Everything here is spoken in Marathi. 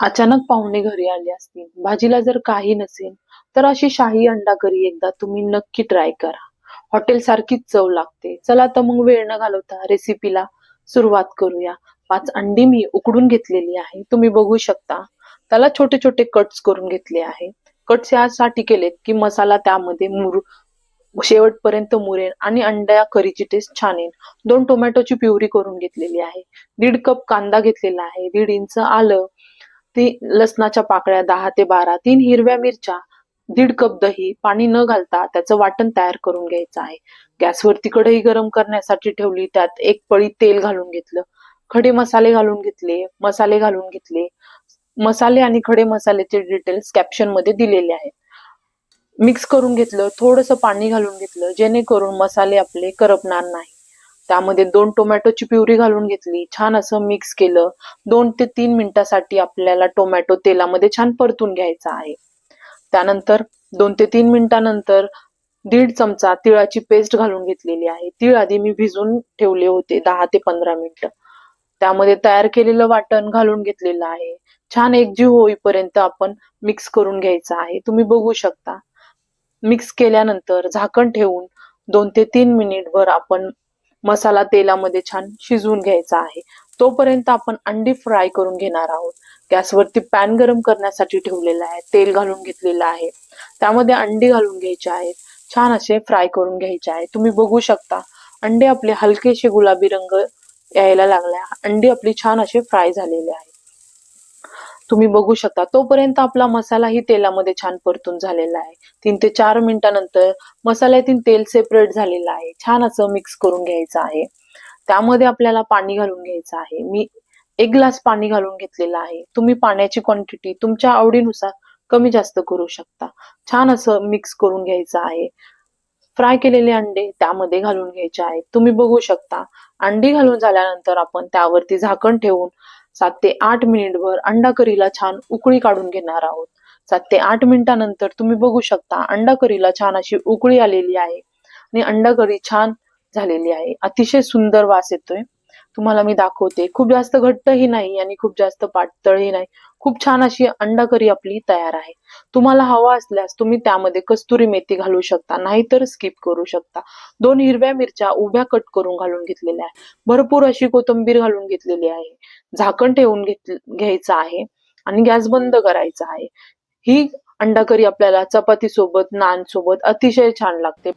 अचानक पाहुणे घरी आले असतील. भाजीला जर काही नसेल तर अशी शाही अंडा करी एकदा तुम्ही नक्की ट्राय करा. हॉटेल सारखीच चव लागते. चला तर मग वेळ न घालवता रेसिपीला सुरुवात करूया. पाच अंडी मी उकडून घेतलेली आहे. तुम्ही बघू शकता. त्याला छोटे छोटे कट्स करून घेतले आहे. कट्स यासाठी केलेत की मसाला त्यामध्ये मुर शेवटपर्यंत मुरेल आणि अंड्या करीची टेस्ट छान येईल दोन टोमॅटोची प्युरी करून घेतलेली आहे. दीड कप कांदा घेतलेला आहे. दीड इंच आलं. ती लसणाच्या पाकळ्या दहा ते बारा तीन हिरव्या मिरच्या दीड कप दही पाणी न घालता त्याचं वाटण तयार करून घ्यायचं आहे. गॅसवरती कढई गरम करण्यासाठी ठेवली त्यात एक पळी तेल घालून घेतलं. खडे मसाले घालून घेतले मसाले घालून घेतले. मसाले आणि खडे मसाल्याचे डिटेल्स कॅप्शनमध्ये दिलेले आहेत. मिक्स करून घेतलं थोडंसं पाणी घालून घेतलं जेणेकरून मसाले आपले करपणार नाही त्यामध्ये दोन टोमॅटोची प्युरी घालून घेतली. छान असं मिक्स केलं. दोन ते तीन मिनिटासाठी आपल्याला टोमॅटो तेलामध्ये छान परतून घ्यायचा आहे. त्यानंतर दोन ते तीन मिनिटानंतर दीड चमचा तिळाची पेस्ट घालून घेतलेली आहे. तीळ आधी मी भिजून ठेवले होते दहा ते पंधरा मिनिट. त्यामध्ये तयार केलेलं वाटण घालून घेतलेलं आहे. छान एकजीव होईपर्यंत आपण मिक्स करून घ्यायचं आहे. तुम्ही बघू शकता. मिक्स केल्यानंतर झाकण ठेवून दोन ते तीन मिनिट भर आपण मसाला तेलामध्ये छान शिजवून घ्यायचा आहे. तोपर्यंत आपण अंडी फ्राय करून घेणार आहोत. गॅसवरती पॅन गरम करण्यासाठी ठेवलेला आहे. तेल घालून घेतलेलं आहे. त्यामध्ये अंडी घालून घ्यायचे आहेत. छान असे फ्राय करून घ्यायचे आहे. तुम्ही बघू शकता अंडे आपले हलकेसे गुलाबी रंग यायला लागला अंडी आपली छान असे फ्राय झालेले आहे तुम्ही बघू शकता तोपर्यंत आपला मसालाही तेलामध्ये छान परतून झालेला आहे. तीन ते चार मिनिटानंतर मसाल्यातील तेल सेपरेट झालेलं आहे. छान असं मिक्स करून घ्यायचं आहे. त्यामध्ये आपल्याला पाणी घालून घ्यायचं आहे. मी एक ग्लास पाणी घालून घेतलेलं आहे. तुम्ही पाण्याची क्वांटिटी तुमच्या आवडीनुसार कमी जास्त करू शकता. छान असं मिक्स करून घ्यायचं आहे. फ्राय केलेले अंडे त्यामध्ये घालून घ्यायचे आहेत. तुम्ही बघू शकता अंडी घालून झाल्यानंतर आपण त्यावरती झाकण ठेवून सात ते आठ मिनिटभर अंडा करीला छान उकळी काढून घेणार आहोत. सात ते आठ मिनिटानंतर तुम्ही बघू शकता अंडा करीला छान अशी उकळी आलेली आहे आणि अंडा करी छान झालेली आहे. अतिशय सुंदर वास येतोय. तुम्हाला मी दाखवते. खूप जास्त घट्टही नाही आणि खूप जास्त पातळही नाही. खूप छान अशी अंडा करी आपली तयार आहे. तुम्हाला हवा असल्यास तुम्ही त्यामध्ये कस्तुरी मेथी घालू शकता नाहीतर स्किप करू शकता. दोन हिरव्या मिरच्या उभ्या कट करून घालून घेतलेल्या आहे भरपूर अशी कोथिंबीर घालून घेतलेली आहे. झाकण ठेवून घेत घ्यायचं आहे आणि गॅस बंद करायचा आहे. ही अंडा करी आपल्याला चपाती सोबत नान सोबत अतिशय छान लागते.